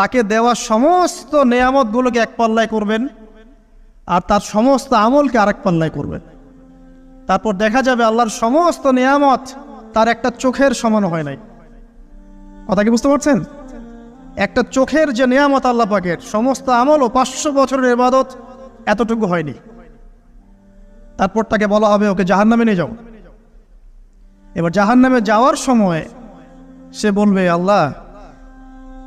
তাকে দেওয়া সমস্ত নেয়ামতগুলোকে এক পাল্লায় করবেন আর তার সমস্ত আমলকে আরেক পাল্লায় করবেন। তারপর দেখা যাবে আল্লাহর সমস্ত নেয়ামত তার একটা চোখের সমান হয় নাই। কথা কি বুঝতে পারছেন? একটা চোখের যে নেয়ামত আল্লাহ পাকের সমস্ত আমল ও পাঁচশো বছরের ইবাদত এতটুকু হয়নি। তারপর তাকে বলা হবে, ওকে জাহান নামে নিয়ে যাও। এবার জাহান নামে যাওয়ার সময় সে বলবে, আল্লাহ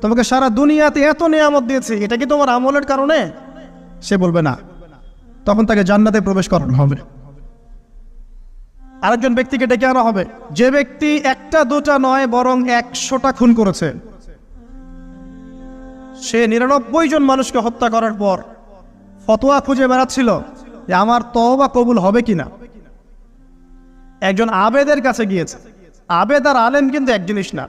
তোমাকে সারা দুনিয়াতে এত নিয়ামত দিয়েছি, এটা কি তোমার আমলের কারণে? সে বলবে না। তখন তাকে জান্নাতে প্রবেশ করানো হবে। আরেকজন ব্যক্তিকে ডেকে আনা হবে। যে ব্যক্তি একটা, দুটা নয়, বরং একশোটা খুন করেছে। সে নিরানব্বই জন মানুষকে হত্যা করার পর ফতোয়া খুঁজে বেড়াচ্ছিল যে আমার তওবা কবুল হবে কিনা। একজন আবেদের কাছে গিয়েছে। আবেদ আর আলেম কিন্তু এক জিনিস না।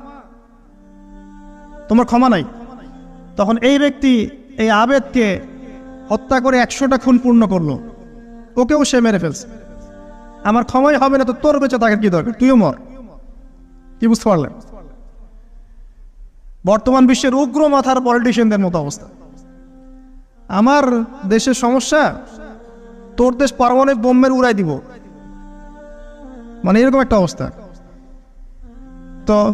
তোমার ক্ষমা নাই। তখন এই ব্যক্তি এই আবেদকে হত্যা করে একশোটা খুন পূর্ণ করল। ওকেও সে মেরে ফেলছে। আমার ক্ষমাই হবে না তো তোর বেঁচে থাকার কি দরকার? তুইও মর। কি বুঝতে পারলেন? বর্তমান বিশ্বের উগ্র মাথার পলিটিশিয়ানদের মতো অবস্থা। আমার দেশের সমস্যা, তোর দেশ পারমাণবিক বোম্বের উড়াই দিব। মানে এরকম একটা অবস্থা। তো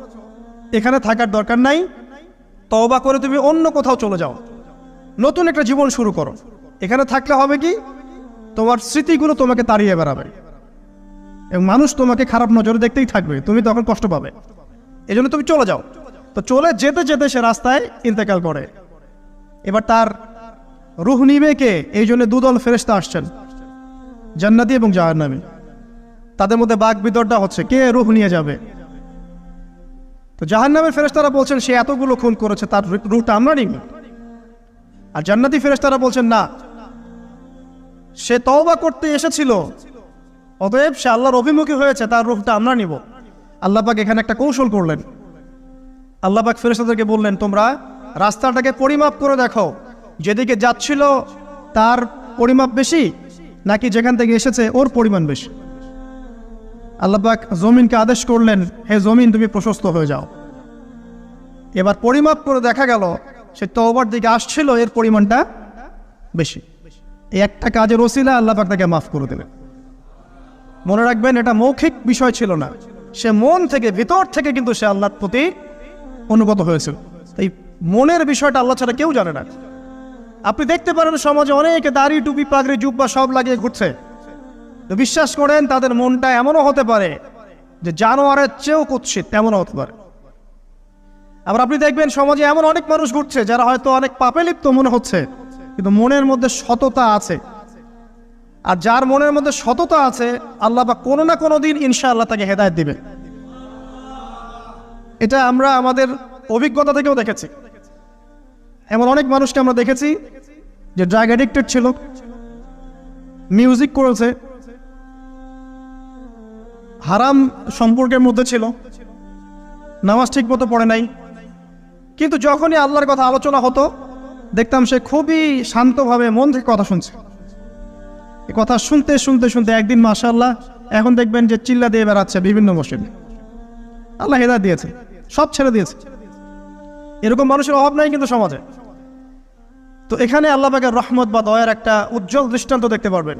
এখানে থাকার দরকার নাই। তওবা করে তুমি অন্য কোথাও চলে যাও। নতুন একটা জীবন শুরু করো। এখানে থাকলে হবে কি? তোমার স্মৃতিগুলো তোমাকে তাড়িয়ে বেড়াবে। এবং মানুষ তোমাকে খারাপ নজরে দেখতেই থাকবে। তুমি তখন কষ্ট পাবে। এই জন্য তুমি চলে যাও। তো চলে যেতে যেতে সে রাস্তায় ইন্তেকাল করে। এবার তার রুহ নিবে কে? এই জন্য দুদল ফেরেস্তা আসছেন। জান্নাতি এবং জাহান্নামী। তাদের মধ্যে বাঘ বিতরটা হচ্ছে, কে রুহ নিয়ে যাবে? তো জাহান্নামের ফেরেস্তারা বলছেন, সে এতগুলো খুন করেছে, তার রু- রুহটা আমরা নিব। আর জান্নাতি ফেরেস্তারা বলছেন, না, সে তওবা করতে এসেছিল, অতএব সে আল্লাহর অভিমুখী হয়েছে, তার রূপটা আমরা নিব। আল্লাহ পাক এখানে একটা কৌশল করলেন। আল্লাহ পাক ফেরেস্তাদেরকে বললেন, তোমরা রাস্তাটাকে পরিমাপ করে দেখো, যেদিকে যাচ্ছিল তার পরিমাপ বেশি, নাকি যেখান থেকে এসেছে ওর পরিমাণ বেশি? আল্লাহ পাক জমিনকে আদেশ করলেন, হে জমিন, তুমি প্রশস্ত হয়ে যাও। এবার পরিমাপ করে দেখা গেল, সে তওবার দিকে আসছিল, এর পরিমাণটা বেশি। এই একটা কাজের ওসিলা আল্লাহ পাক তাকে মাফ করে দিলেন। মনে রাখবেন, এটা মৌখিক বিষয় ছিল না। সে মন থেকে, ভিতর থেকে কিন্তু সে আল্লাহর প্রতি অনুগত হয়েছিল। এই মনের বিষয়টা আল্লাহ ছাড়া কেউ জানে না। আপনি দেখতে পারেন সমাজে অনেকে দাড়ি, টুপি, পাগড়ি, জুব্বা সব লাগিয়ে ঘুরছে। তো বিশ্বাস করেন, তাদের মনটা এমনও হতে পারে যে জানোয়ারের চেয়েও কুৎসিত, তেমনও হতে পারে। আবার আপনি দেখবেন সমাজে এমন অনেক মানুষ ঘুরছে যারা হয়তো অনেক পাপে লিপ্ত মনে হচ্ছে, কিন্তু মনের মধ্যে সততা আছে। আর যার মনের মধ্যে সততা আছে, আল্লাহ বা কোনো না কোনো দিন ইনশাআল্লাহ তাকে হেদায়ত দিবে এটা আমরা আমাদের অভিজ্ঞতা থেকেও দেখেছি। এমন অনেক মানুষকে আমরা দেখেছি যে ড্রাগ অ্যাডিক্টেড ছিল মিউজিক করেছে হারাম সম্পর্কের মধ্যে ছিল। নামাজ ঠিক মতো পড়ে নাই। কিন্তু যখনই আল্লাহর কথা আলোচনা হতো, দেখতাম সে খুবই শান্তভাবে মন থেকে কথা শুনছে। এ কথা শুনতে শুনতে শুনতে একদিন মাশাল্লাহ এখন দেখবেন যে চিল্লা দিয়ে বেড়াচ্ছে বিভিন্ন মসজিদে। আল্লাহ হেদায় দিয়েছে, সব ছেড়ে দিয়েছে। এরকম মানুষের অভাব নাই কিন্তু সমাজে। তো এখানে আল্লাহ পাকের রহমত বা দয়ার একটা উজ্জ্বল দৃষ্টান্ত দেখতে পারবেন।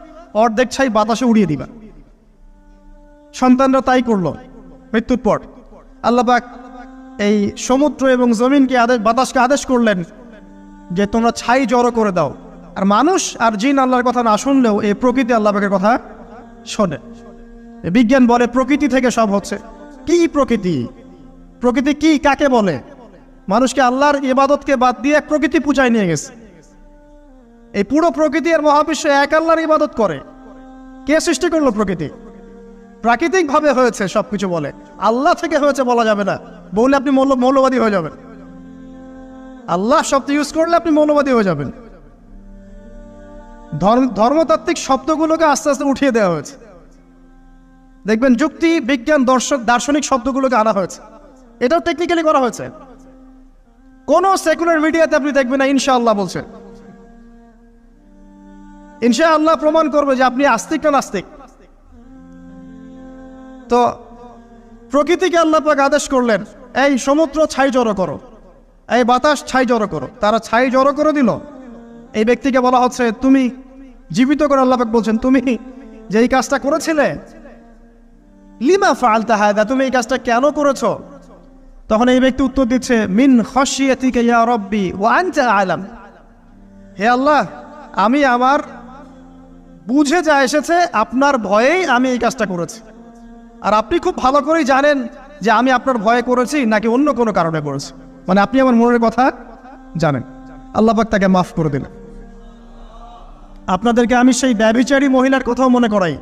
অর্ধেক ছাই বাতাসে উড়িয়ে দিবা। সন্তানরা তাই করল। মৃত্যুর পর আল্লাপাক এই সমুদ্র এবং জমিনকে আদেশ, বাতাসকে আদেশ করলেন যে তোমরা ছাই জড়ো করে দাও। আর মানুষ আর জিন আল্লাহর কথা না শুনলেও এই প্রকৃতি আল্লাহ পাকের কথা শোনে। বিজ্ঞান বলে প্রকৃতি থেকে সব হচ্ছে। কি প্রকৃতি? প্রকৃতি কি কাকে বলে? মানুষকে আল্লাহর ইবাদতকে বাদ দিয়ে প্রকৃতি পূজায় নিয়ে গেছে। এই পুরো প্রকৃতি আর মহাবিশ্ব এক আল্লাহর ইবাদত করে। কে সৃষ্টি করল প্রকৃতি? প্রাকৃতিকভাবে হয়েছে, সবকিছু বলে। আল্লাহ থেকে হয়েছে বলা যাবে না। বললে আপনি মৌল মৌলবাদী হয়ে যাবেন। আল্লাহ শব্দ ইউজ করলে আপনি মৌলবাদী হয়ে যাবেন। ধর্ম ধর্মতাত্ত্বিক শব্দগুলোকে আস্তে আস্তে উঠিয়ে দেওয়া হয়েছে। দেখবেন যুক্তি, বিজ্ঞান, দর্শক, দার্শনিক শব্দগুলোকে আনা হয়েছে। এটাও টেকনিক্যালি করা হয়েছে। কোন সেকুলার মিডিয়াতে আপনি দেখবেন না, ইনশাআল্লাহ বলছেন ইনশাআল্লাহ প্রমাণ করবে যে আপনি আস্তিক না নাস্তিক। তো প্রকৃতিকে আল্লাহ পাক আদেশ করলেন, এই সমুদ্র ছাই জড়ো করো, এই বাতাস ছাই জড়ো করো। তারা ছাই জড়ো করে দিল। এই ব্যক্তিকে বলা হচ্ছে, তুমি জীবিত করে আল্লাহ পাক বলছেন, তুমি যে এই কাজটা করেছিলে, লিমা ফালতা হায়দা তুমি এই কাজটা কেন করেছ? তখন এই ব্যক্তি উত্তর দিচ্ছে, মিন খসিয়াতিকে ইয়া রব্বি ও আনচা আলাম। হে আল্লাহ, আমি আমার বুঝে যা এসেছে, আপনার ভয়েই আমি এই কাজটা করেছি। আর আপনি খুব ভালো করেই জানেন যে আমি আপনার ভয়ে করেছি নাকি অন্য কোনো কারণে করেছি। মানে আপনি আমার মনের কথা জানেন। আল্লাহ পাক তাকে মাফ করে দিলেন। আপনাদেরকে আমি সেই ব্যভিচারী মহিলার কথাও মনে করাই।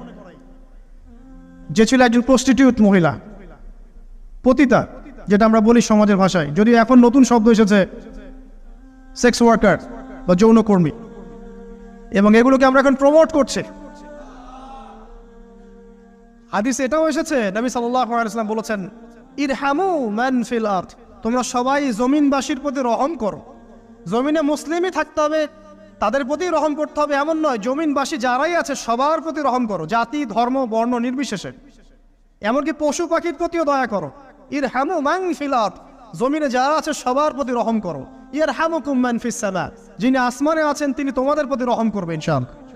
যে ছিল একজন প্রস্টিটিউট মহিলা। পতিতা, যেটা আমরা বলি সমাজের ভাষায়। যদি এখন নতুন শব্দ এসেছে সেক্স ওয়ার্কার বা যৌনকর্মী। এবং এগুলোকে আমরা এখন প্রমোট করছি। হাদিস এটাও এসেছে, নবী ওয়াসাল্লাম বলেছেন, ইরহামু মান ফিল আরদ তোমরা সবাই জমিনবাসীর প্রতি রহম করো। জমিনে মুসলিমই থাকতে হবে, তাদের প্রতি রহম করতে হবে এমন নয়, জমিনবাসী যারাই আছে সবার প্রতি রহম করো, জাতি, ধর্ম, বর্ণ নির্বিশেষে। এমনকি পশু পাখির প্রতিও দয়া করো। ইর হ্যামু ম্যাং ফিলাত জমিনে যারা আছে, সবার প্রতি রহম করো। ইয়ার হ্যামু ফিস ফিসালা যিনি আসমানে আছেন, তিনি তোমাদের প্রতি রহম করবেন ইনশাআল্লাহ।